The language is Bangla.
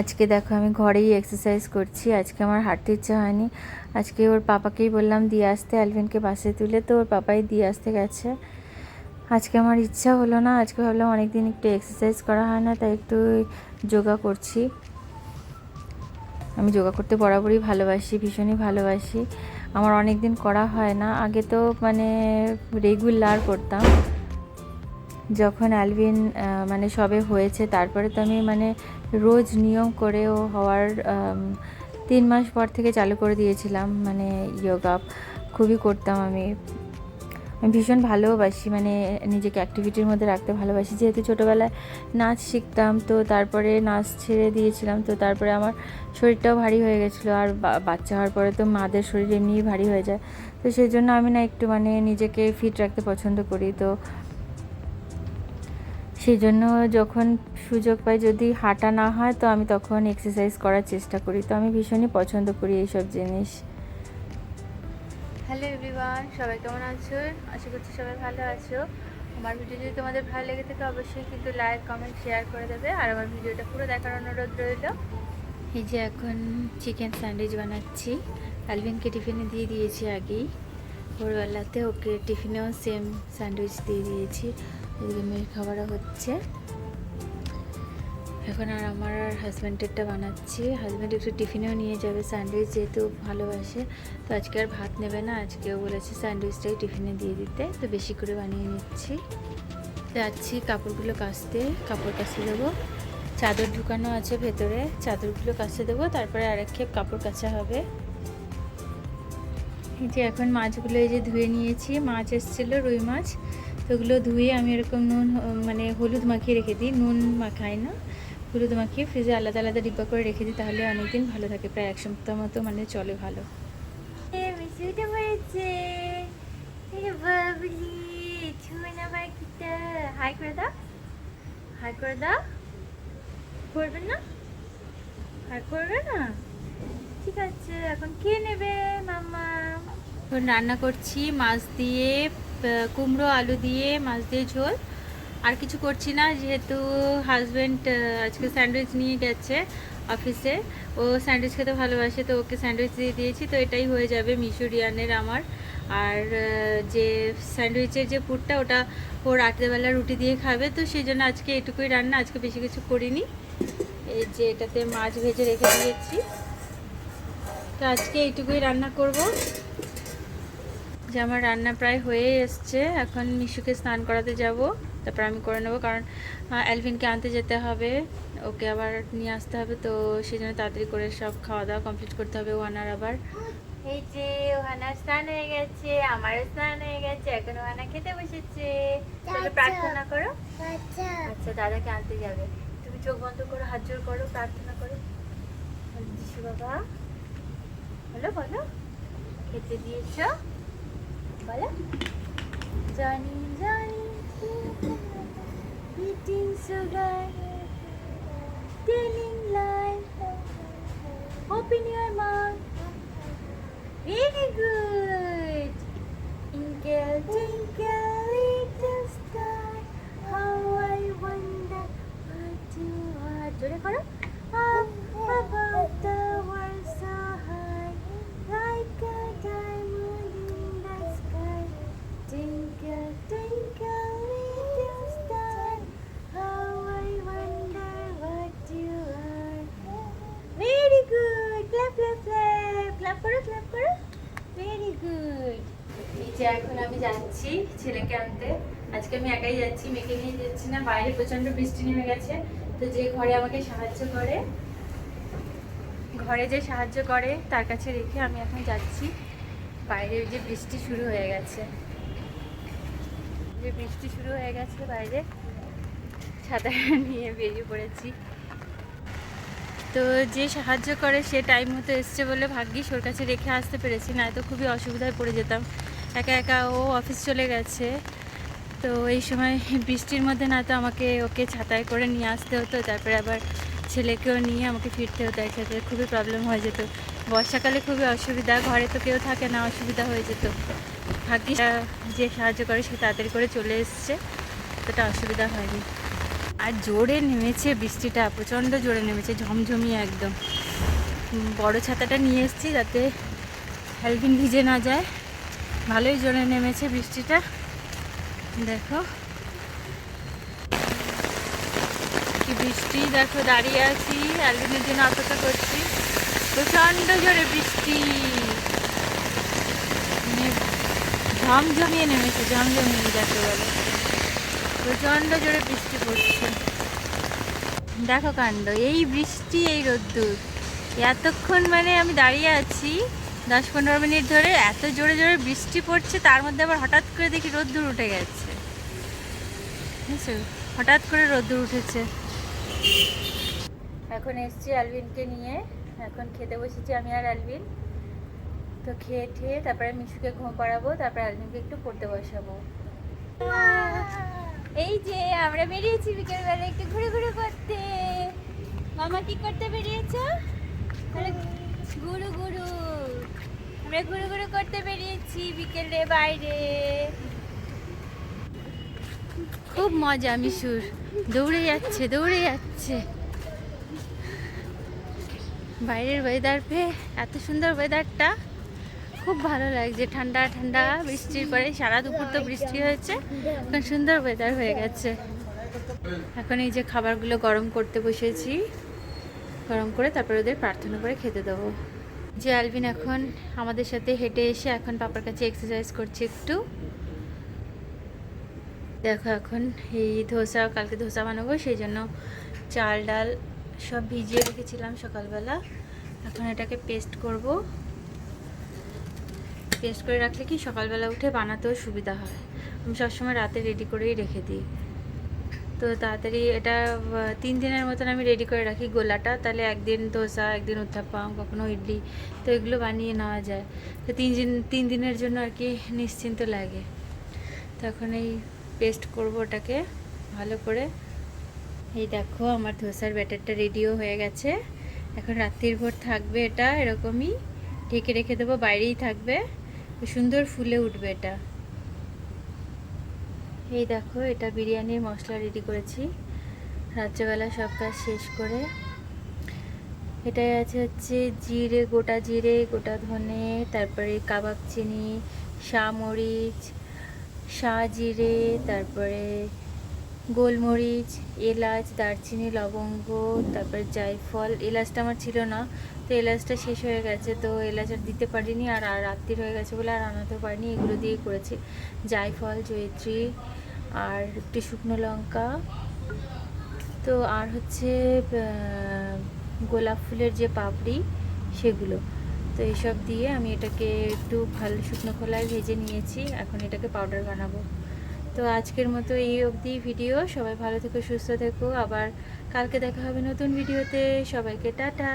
আজকে দেখো আমি ঘরেই এক্সারসাইজ করছি, আজকে আমার হাঁটতে ইচ্ছা হয়নি। আজকে ওর পাপাকেই বললাম দিয়ে আসতে অ্যালভিনকে বাসে তুলে তো ওর পাপাই দিয়ে আসতে গেছে। আজকে আমার ইচ্ছা হলো না, আজকে ভাবলাম অনেকদিন একটু এক্সারসাইজ করা হয় না, তাই একটু যোগা করছি। আমি যোগা করতে বরাবরই ভালোবাসি, ভীষণই ভালোবাসি। আমার অনেক দিন করা হয় না, আগে তো মানে রেগুলার করতাম। যখন অ্যালভিন মানে সবে হয়েছে, তারপরে তো আমি মানে রোজ নিয়ম করে ও হওয়ার তিন মাস পর থেকে চালু করে দিয়েছিলাম মানে যোগা খুবই করতাম আমি। আমি ভীষণ ভালোবাসি মানে নিজেকে অ্যাক্টিভিটির মধ্যে রাখতে ভালোবাসি। যেহেতু ছোটোবেলায় নাচ শিখতাম, তো তারপরে নাচ ছেড়ে দিয়েছিলাম, তো তারপরে আমার শরীরটাও ভারী হয়ে গেছিল। আর বাচ্চা হওয়ার পরে তো মাদের শরীর এমনিই ভারী হয়ে যায়। তো সেই জন্য আমি না একটু মানে নিজেকে ফিট রাখতে পছন্দ করি। তো সেই জন্য যখন সুযোগ পাই, যদি হাঁটা না হয়, তো আমি তখন এক্সারসাইজ করার চেষ্টা করি। তো আমি ভীষণই পছন্দ করি এইসব জিনিস। হ্যালো এভরিওয়ান সবাই কেমন আছো? আশা করছি সবাই ভালো আছো। আমার ভিডিও যদি তোমাদের ভালো লেগে থাকে, অবশ্যই কিন্তু লাইক কমেন্ট শেয়ার করে দেবে। আর আমার ভিডিওটা পুরো দেখার অনুরোধ রইল। এই যে এখন চিকেন স্যান্ডউইচ বানাচ্ছি। অ্যালভিনকে টিফিনে দিয়ে দিয়েছি আগেই। ভোরবেলাতে ওকে টিফিনেও সেম স্যান্ডউইচ দিয়ে দিয়েছি। এদিকে মেয়ের খাবারও হচ্ছে। এখন আর আমার আর হাজব্যান্ডেরটা বানাচ্ছি। হাজব্যান্ড একটু টিফিনেও নিয়ে যাবে স্যান্ডউইচ যেহেতু ভালোবাসে। তো আজকে আর ভাত নেবে না, আজকেও বলেছে স্যান্ডউইচটাই টিফিনে দিয়ে দিতে। তো বেশি করে বানিয়ে নিচ্ছি। যাচ্ছি কাপড়গুলো কাচতে, কাপড় কাচতে দেবো। চাদর ঢুকানো আছে ভেতরে, চাদরগুলো কাচতে দেবো। তারপরে আরেক খেপ কাপড় কাচা হবে। যে এখন মাছগুলো এই যে ধুয়ে নিয়েছি, মাছ এসেছিল, রুই মাছ। তো ওগুলো ধুয়ে আমি এরকম নুন মানে হলুদ মাখিয়ে রেখে দিই। নুন মাখাই না, হলুদ মাখিয়ে ফ্রিজে আলাদা আলাদা ডিব্বা করে রেখে দিই, তাহলে অনেকদিন ভালো থাকে, প্রায় এক সপ্তাহ মতো মানে চলে ভালো। হাই হাই করে দাও। করবে না? হাই করবে না? ঠিক আছে, এখন কে নেবে মামা এখন রান্না করছি মাছ দিয়ে কুমড়ো, আলু দিয়ে, মাছ দিয়ে ঝোল। আর কিছু করছি না, যেহেতু হাজব্যান্ড আজকে স্যান্ডউইচ নিয়ে গেছে অফিসে ও স্যান্ডউইচ খেতে ভালোবাসে, তো ওকে স্যান্ডউইচ দিয়ে দিয়েছি। তো এটাই হয়ে যাবে মিশু রিয়ানের আমার। আর যে স্যান্ডউইচের যে পুরটা, ওটা ও রাত্রেবেলা রুটি দিয়ে খাবে। তো সেই জন্য আজকে এটুকুই রান্না, আজকে বেশি কিছু করিনি। এই যে এটাতে মাছ ভেজে রেখে দিয়েছি। তো আজকে এইটুকুই রান্না করব। যে আমার রান্না প্রায় হয়ে এসছে এখন মিশুকে স্নান করাতে যাব। তারপর আমি করে নেব কারণ অ্যালভিনকে আনতে যেতে হবে ওকে আবার নিয়ে আসতে হবে তো সেই জন্য তাড়াতাড়ি করে সব খাওয়া দাওয়া কমপ্লিট করতে হবে ওয়ানার আবার। এই যে ওহানা স্নান হয়ে গেছে আমারও স্নান হয়ে গেছে এখন ওহানা খেতে বসেছে। চলো প্রার্থনা করো। আচ্ছা দাদাকে আনতে যাবে। তুমি চোখ বন্ধ করো হাত জোর করো প্রার্থনা করো। যিশু বাবা বলো বলো। খেতে দিয়েছ? বলো জানি জানি eating sugar telling lies open your mouth very good twinkle twinkle little star how I wonder what you are জোরে করো up above গুড যে এখন আমি যাচ্ছি ছেলেকে আনতে। আজকে আমি একাই যাচ্ছি, মেয়েকে নিয়ে যাচ্ছি না, বাইরে প্রচণ্ড বৃষ্টি নেমে গেছে। তো যে ঘরে আমাকে সাহায্য করে, ঘরে যে সাহায্য করে, তার কাছে রেখে আমি এখন যাচ্ছি। বাইরে যে বৃষ্টি শুরু হয়ে গেছে। যে বৃষ্টি শুরু হয়ে গেছে বাইরে ছাতা নিয়ে বেরিয়ে পড়েছি। তো যে সাহায্য করে সে টাইম মতো এসছে বলে ভাগ্যিস ওর কাছে রেখে আসতে পেরেছি না তো খুবই অসুবিধায় পড়ে যেতাম। একা একা ও অফিস চলে গেছে। তো এই সময় বৃষ্টির মধ্যে না তো আমাকে ওকে ছাতায় করে নিয়ে আসতে হতো, তারপরে আবার ছেলেকেও নিয়ে আমাকে ফিরতে হতো একসাথে, খুবই প্রবলেম হয়ে যেত। বর্ষাকালে খুবই অসুবিধা, ঘরে তো কেউ থাকে না, অসুবিধা হয়ে যেত। ভাগ্যিস যে সাহায্য করে সে তাড়াতাড়ি করে চলে এসছে অতটা অসুবিধা হয়নি। আর জোরে নেমেছে বৃষ্টিটা, প্রচণ্ড জোরে নেমেছে, ঝমঝমিয়ে একদম। বড় ছাতাটা নিয়ে এসেছি যাতে হেলভিন ভিজে না যায়। ভালোই জোরে নেমেছে বৃষ্টিটা। দেখো। কি বৃষ্টি, দেখো, দাঁড়িয়ে আছি অ্যালভিনের জন্য অপেক্ষা করছি। প্রচণ্ড জোরে বৃষ্টি। মানে ঝমঝমিয়ে নেমেছে, ঝমঝমিয়ে যাকে বলে। প্রচণ্ড জোরে বৃষ্টি পড়ছে। দেখো কাণ্ড, এই বৃষ্টি, এই রোদ্দুর। এতক্ষণ মানে আমি দাঁড়িয়ে আছি দশ পনেরো মিনিট ধরে, এত জোরে জোরে বৃষ্টি পড়ছে, তার মধ্যে আবার হঠাৎ করে দেখি রোদ্দুর উঠে গেছে। বুঝছ? হঠাৎ করে রোদ্দুর উঠেছে। এখন এসছি অ্যালভিনকে নিয়ে। এখন খেতে বসেছি আমি আর অ্যালভিন। তো খেয়ে ঠেয়ে তারপরে মিশুকে ঘুম পাড়াবো, তারপরে অ্যালভিনকে একটু পড়তে বসাবো। এই যে আমরা বেরিয়েছি বিকেলবেলা একটু ঘুরে ঘুরে করতে। মামা কি করতে বেরিয়েছ? গুরু গুরু আমরা ঘুরে ঘুরে করতে বেরিয়েছি বিকেলে বাইরে। খুব মজা মিশুর। দৌড়ে যাচ্ছে দৌড়ে যাচ্ছে। বাইরের ওয়েদার পেয়ে এত সুন্দর ওয়েদারটা খুব ভালো লাগছে। ঠান্ডা ঠান্ডা বৃষ্টির পরে সারা দুপুর তো বৃষ্টি হয়েছে। এখন সুন্দর ওয়েদার হয়ে গেছে। এখন এই যে খাবারগুলো গরম করতে বসেছি। গরম করে তারপরে ওদের প্রার্থনা করে খেতে দেবো। যে আলভিন এখন আমাদের সাথে হেঁটে এসে এখন পাপার কাছে এক্সারসাইজ করছে একটু। দেখো এখন এই ধোসা, কালকে ধোসা বানাবো, সেই জন্য চাল, ডাল সব ভিজিয়ে রেখেছিলাম সকালবেলা। এখন এটাকে পেস্ট করব। পেস্ট করে রাখলে কি সকালবেলা উঠে বানাতেও সুবিধা হয়? আমি সবসময় রাতে রেডি করেই রেখে দিই। তো তাড়াতাড়ি এটা তিন দিনের মতন আমি রেডি করে রাখি গোলাটা। তাহলে একদিন ধোসা, একদিন উত্থাপাম কখনো ইডলি। তো এগুলো বানিয়ে নেওয়া যায়। তো তিন দিন, তিন দিনের জন্য আর কি নিশ্চিন্ত লাগে। তখন এই পেস্ট করব ওটাকে ভালো করে। এই দেখো, আমার ধোসার ব্যাটারটা রেডিও হয়ে গেছে। এখন রাত্রির ভোর থাকবে এটা, এরকমই ঢেকে রেখে দেবো, বাইরেই থাকবে। সুন্দর ফুলে উঠবে এটা। এই দেখো, এটা বিরিয়ানির মশলা রেডি করেছি। রাত্রেবেলা সব কাজ শেষ করে। এটাই আছে হচ্ছে জিরে, গোটা জিরে, গোটা ধনে, তারপরে কাবাব চিনি মরিচ শাহ জিরে, তারপরে গোলমরিচ, এলাচ, দারচিনি, লবঙ্গ, তারপর জায়ফল, এলাচটা আমার ছিল না। তো এলাচটা শেষ হয়ে গেছে, তো এলাচ আর দিতে পারিনি আর আর রাত্রির হয়ে গেছে বলে আর আনাতেও পারিনি। এগুলো দিয়েই করেছি। জায়ফল, জয়িত্রী আর একটু শুকনো লঙ্কা। তো আর হচ্ছে গোলাপ ফুলের যে পাপড়ি, সেগুলো। তো এইসব দিয়ে আমি এটাকে একটু ভালো শুকনো খোলায় ভেজে নিয়েছি। এখন এটাকে পাউডার বানাবো। তো আজকের মতো এই অবধি ভিডিও সবাই ভালো থেকো, সুস্থ থেকো। আবার কালকে দেখা হবে নতুন ভিডিওতে সবাইকে টাটা।